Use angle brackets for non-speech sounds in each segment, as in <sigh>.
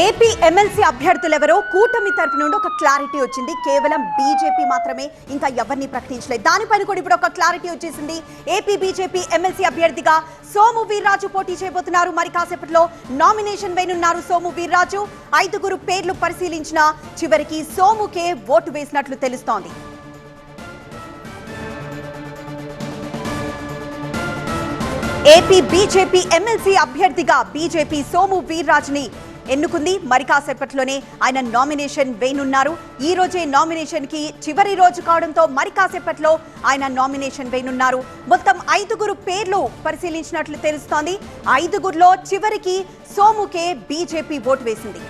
AP MLC అభ్యర్థులెవరో కూటమి తరపు నుండి ఒక క్లారిటీ వచ్చింది. కేవలం బీజేపీ మాత్రమే ఇంకా ఎవరిని ప్రకటించలేదు. దానిపైన కూడా ఇప్పుడు ఒక క్లారిటీ వచ్చేసింది. ఏపీ బీజేపీ ఎమ్మెల్సీ అభ్యర్థిగా సోము వీర్రాజు పోటీ చేయబోతున్నారు. మరి కాసేపట్లో నామినేషన్ వేయనున్నారు సోము వీర్రాజు. ఐదుగురు పేర్లు పరిశీలించిన చివరికి సోముకే ఓటు వేసినట్లు తెలుస్తోంది. ఏపీ బీజేపీ ఎమ్మెల్సీ అభ్యర్థిగా బీజేపీ సోము వీర్రాజుని ఎన్నుకుంది. మరి కాసేపట్లోనే ఆయన నామినేషన్ వేయనున్నారు. ఈ రోజే నామినేషన్కి చివరి రోజు కావడంతో మరి కాసేపట్లో ఆయన నామినేషన్ వేయనున్నారు. మొత్తం ఐదుగురు పేర్లు పరిశీలించినట్లు తెలుస్తోంది. ఐదుగురులో చివరికి సోముకే బీజేపీ ఓటు వేసింది.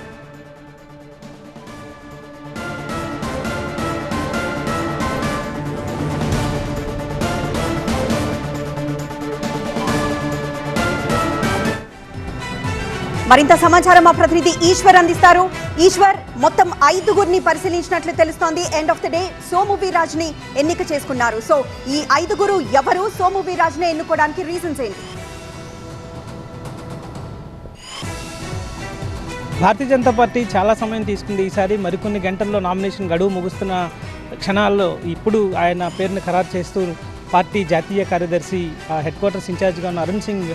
మరింత సమాచారం మా ప్రతినిధి ఈశ్వర్ అందిస్తారు. ఈశ్వర్ మొత్తం ఐదుగురిని పరిశీలించినట్లు తెలుస్తోంది. End of the day Somu వీరాజ్ని ఎన్నిక చేసుకున్నారు. సో ఈ ఐదుగురు ఎవరు? సోము వీరాజ్ని ఎన్నుకోవడానికి రీజన్స్ ఏంటి? భారతీయ జనతా పార్టీ చాలా సమయం తీసుకుంది. ఈసారి మరికొన్ని గంటల్లో నామినేషన్ గడువు ముగుస్తున్న క్షణాల్లో ఇప్పుడు ఆయన పేరును ఖరారు చేస్తూ పార్టీ జాతీయ కార్యదర్శి హెడ్ క్వార్టర్స్ ఇన్ఛార్జ్గా ఉన్న అరుణ్ సింగ్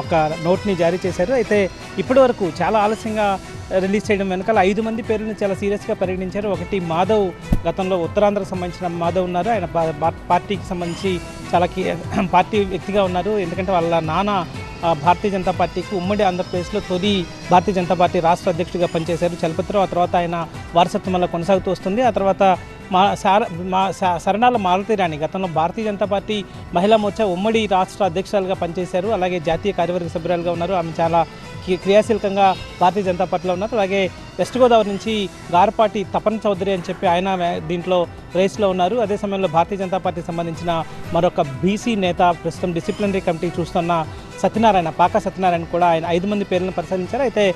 ఒక నోట్ని జారీ చేశారు. అయితే ఇప్పటి వరకు చాలా ఆలస్యంగా రిలీజ్ చేయడం వెనకాల ఐదు మంది పేర్లను చాలా సీరియస్గా పరిగణించారు. ఒకటి మాధవ్ గతంలో ఉత్తరాంధ్రకు సంబంధించిన మాధవ్ ఉన్నారు. ఆయన పార్టీకి సంబంధించి చాలా <clears throat> పార్టీ వ్యక్తిగా ఉన్నారు. ఎందుకంటే వాళ్ళ నాన్న భారతీయ జనతా పార్టీకి ఉమ్మడి ఆంధ్రప్రదేశ్లో తొలి భారతీయ జనతా పార్టీ రాష్ట్ర అధ్యక్షుడిగా పనిచేశారు. చలపతిరావు ఆ తర్వాత ఆయన వారసత్వం వల్ల కొనసాగుతూ వస్తుంది. ఆ తర్వాత మా సార మా స- శరణాల మాలతీరాణి గతంలో భారతీయ జనతా పార్టీ మహిళా మోర్చా ఉమ్మడి రాష్ట్ర అధ్యక్షురాలుగా పనిచేశారు. అలాగే జాతీయ కార్యవర్గ సభ్యురాలుగా ఉన్నారు. ఆమె చాలా క్రి- క్రియాశీలకంగా భారతీయ జనతా పార్టీలో ఉన్నారు. అలాగే వెస్ట్ గోదావరి నుంచి గారపాటి తపన్ చౌదరి అని చెప్పి ఆయన దీంట్లో రేస్లో ఉన్నారు. అదే సమయంలో భారతీయ జనతా పార్టీకి సంబంధించిన మరొక బీసీ నేత ప్రస్తుతం డిసిప్లినరీ కమిటీ చూస్తున్న సత్యనారాయణ పాక సత్యనారాయణ కూడా ఆయన ఐదు మంది పేర్లను పరిశీలించారు. అయితే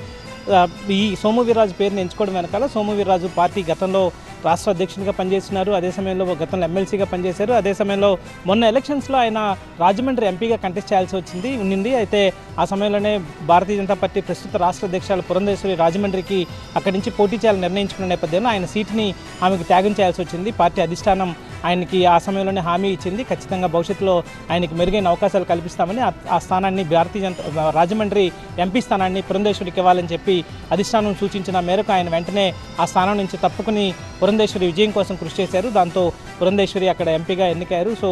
ఈ సోము వీర్రాజు పేరుని ఎంచుకోవడం వెనకాల సోము వీర్రాజు పార్టీ గతంలో రాష్ట్ర అధ్యక్షునిగా పనిచేస్తున్నారు. అదే సమయంలో గతంలో ఎమ్మెల్సీగా పనిచేశారు. అదే సమయంలో మొన్న ఎలక్షన్స్లో ఆయన రాజమండ్రి ఎంపీగా కంటెస్ట్ చేయాల్సి వచ్చింది ఉండింది. అయితే ఆ సమయంలోనే భారతీయ జనతా పార్టీ ప్రస్తుత రాష్ట్ర అధ్యక్షురాలు పురంధేశ్వరి రాజమండ్రికి అక్కడి నుంచి పోటీ చేయాలని నిర్ణయించుకున్న నేపథ్యంలో ఆయన సీట్ని ఆమెకు త్యాగం చేయాల్సి వచ్చింది. పార్టీ అధిష్టానం ఆయనకి ఆ సమయంలోనే హామీ ఇచ్చింది. ఖచ్చితంగా భవిష్యత్తులో ఆయనకి మెరుగైన అవకాశాలు కల్పిస్తామని ఆ- స్థానాన్ని భారతీయ జనతా రాజమండ్రి ఎంపీ స్థానాన్ని పురంధేశ్వరికి ఇవ్వాలని చెప్పి అధిష్టానం సూచించిన మేరకు ఆయన వెంటనే ఆ స్థానం నుంచి తప్పుకుని పురంధేశ్వరి విజయం కోసం కృషి చేశారు. దాంతో పురంధేశ్వరి అక్కడ ఎంపీగా ఎన్నికయ్యారు. సో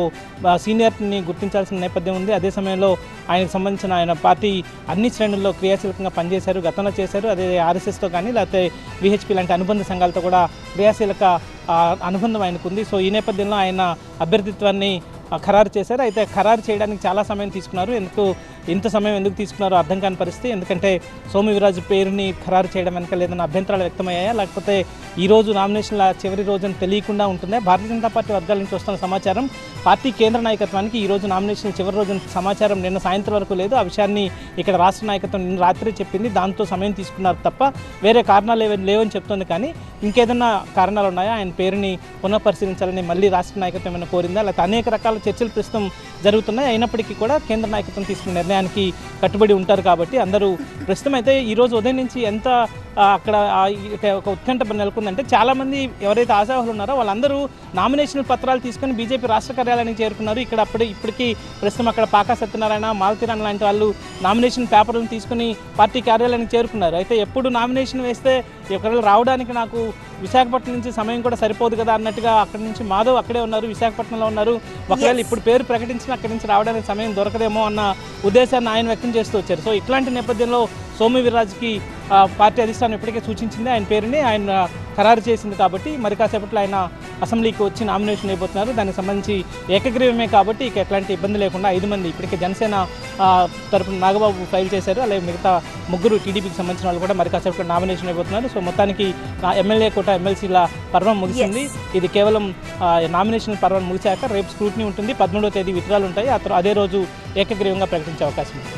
సీనియర్ని గుర్తించాల్సిన నేపథ్యం ఉంది. అదే సమయంలో ఆయనకు సంబంధించిన ఆయన పార్టీ అన్ని శ్రేణుల్లో క్రియాశీలకంగా పనిచేశారు గతంలో చేశారు. అదే ఆర్ఎస్ఎస్తో కానీ లేకపోతే విహెచ్పి లాంటి అనుబంధ సంఘాలతో కూడా క్రియాశీలక అనుబంధం ఆయనకు ఉంది సో ఈ నేపథ్యంలో ఆయన అభ్యర్థిత్వాన్ని ఖరారు చేశారు. అయితే ఖరారు చేయడానికి చాలా సమయం తీసుకున్నారు. ఎందుకు ఇంత సమయం ఎందుకు తీసుకున్నారో అర్థం కాని పరిస్థితి. ఎందుకంటే సోము వీరాజు పేరుని ఖరారు చేయడం వెనక లేదన్న అభ్యంతరాలు వ్యక్తమయ్యాయా? లేకపోతే ఈ రోజు నామినేషన్ల చివరి రోజున తెలియకుండా ఉంటుందా? భారతీయ జనతా పార్టీ వర్గాల నుంచి వస్తున్న సమాచారం పార్టీ కేంద్ర నాయకత్వానికి ఈ రోజు నామినేషన్ చివరి రోజున సమాచారం నిన్న సాయంత్రం వరకు లేదు. ఆ విషయాన్ని ఇక్కడ రాష్ట్ర నాయకత్వం నిన్న రాత్రి చెప్పింది. దాంతో సమయం తీసుకున్నారు తప్ప వేరే కారణాలు ఏవీ లేవని చెప్తోంది కానీ ఇంకేదన్నా కారణాలు ఉన్నాయా? ఆయన పేరుని పునఃపరిశీలించాలని మళ్ళీ రాష్ట్ర నాయకత్వం ఏమైనా కోరిందా? లేకపోతే అనేక రకాల చర్చలు ప్రస్తుతం జరుగుతున్నాయి. అయినప్పటికీ కూడా కేంద్ర నాయకత్వం తీసుకున్న సమయానికి కట్టుబడి ఉంటారు కాబట్టి అందరూ ప్రస్తుతం అయితే ఈరోజు ఉదయం నుంచి ఎంత అక్కడ ఒక ఉత్కంఠ నెలకొందంటే చాలామంది ఎవరైతే ఆశావాహులు ఉన్నారో వాళ్ళందరూ నామినేషన్ పత్రాలు తీసుకొని బీజేపీ రాష్ట్ర కార్యాలయానికి చేరుకున్నారు. ఇక్కడ అప్పుడు ఇప్పటికీ ప్రస్తుతం అక్కడ పాకా సత్యనారాయణ మాలతీరాయణ లాంటి వాళ్ళు నామినేషన్ పేపర్లను తీసుకుని పార్టీ కార్యాలయానికి చేరుకున్నారు. అయితే ఎప్పుడు నామినేషన్ వేస్తే ఇక్కడ రావడానికి నాకు విశాఖపట్నం నుంచి సమయం కూడా సరిపోదు కదా అన్నట్టుగా అక్కడి నుంచి మాధవ్ అక్కడే ఉన్నారు విశాఖపట్నంలో ఉన్నారు. ఒకవేళ ఇప్పుడు పేరు ప్రకటించిన అక్కడి నుంచి రావడానికి సమయం దొరకదేమో అన్న ఉద్దేశాన్ని ఆయన వ్యక్తం చేస్తూ వచ్చారు. సో ఇట్లాంటి నేపథ్యంలో సోము వీర్రాజుకి పార్టీ అధిష్టానం ఇప్పటికే సూచించింది. ఆయన పేరుని ఆయన ఖరారు చేసింది కాబట్టి మరి కాసేపట్లో ఆయన అసెంబ్లీకి వచ్చి నామినేషన్ అయిపోతున్నారు. దానికి సంబంధించి ఏకగ్రీవమే కాబట్టి ఇక ఎట్లాంటి ఇబ్బంది లేకుండా ఐదు మంది ఇప్పటికే జనసేన తరపున నాగబాబు ఫైల్ చేశారు. అలాగే మిగతా ముగ్గురు టీడీపీకి సంబంధించిన వాళ్ళు కూడా మరి కాసేపట్లో నామినేషన్ అయిపోతున్నారు. సో మొత్తానికి ఎమ్మెల్యే కోట ఎమ్మెల్సీల పర్వం ముగిసింది. ఇది కేవలం నామినేషన్ పర్వం ముగిశాక రేపు స్క్రూటినీ ఉంటుంది. పదమూడవ తేదీ విత్డ్రాలు ఉంటాయి. అదే రోజు ఏకగ్రీవంగా ప్రకటించే అవకాశం ఉంది.